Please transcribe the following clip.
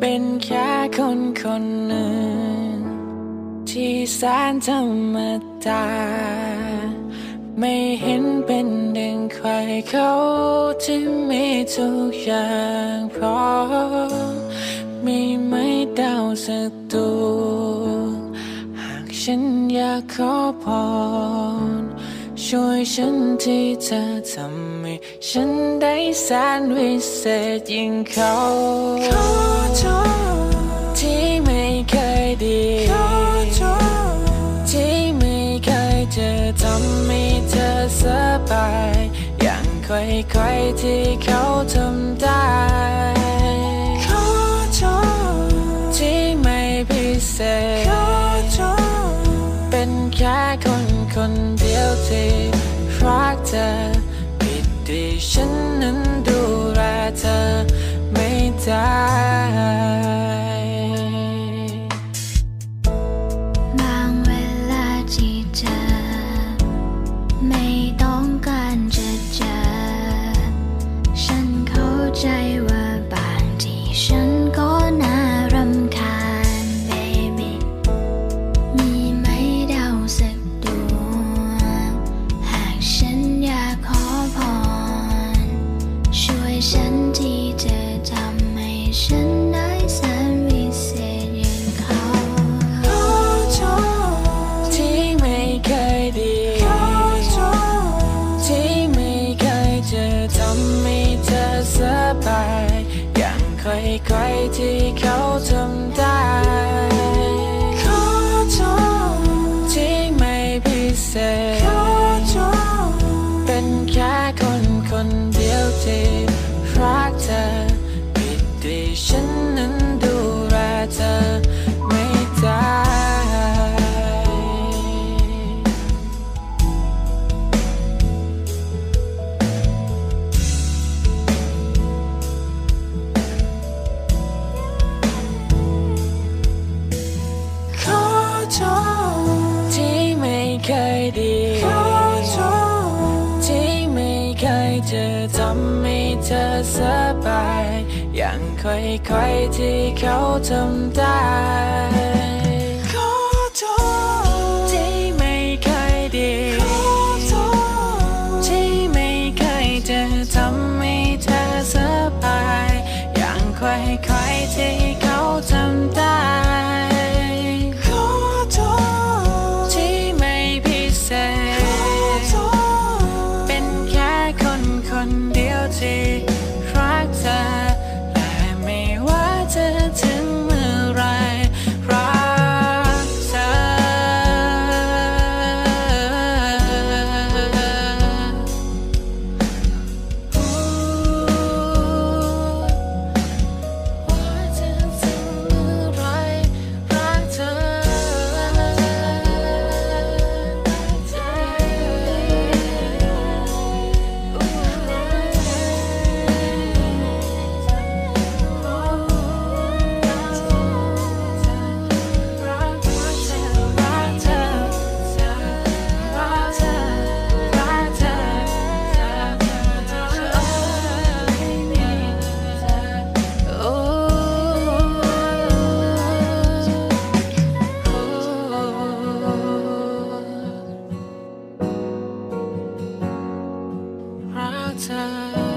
เป็นแค่คนคนหนึ่ง ที่แสนธรรมดาไม่เห็นเป็นดังใครเขาที่มีทุกอย่างพร้อมมีไม่ดาวสักตัวหากฉันอยากขอพร ช่วยฉันที่จะทำให้ฉันได้แสนวิเศษยิ่งเขาขอโทษที่ไม่เคยดีขอโทษที่ไม่เคยจะทำให้เธอสบายอย่างใครๆที่เขาทำได้ ใครๆที่เขาทำ ดีขอโทษที่ไม่เคยจะทำให้เธอสบาย อย่างค่อยๆที่เขาทำได้ time.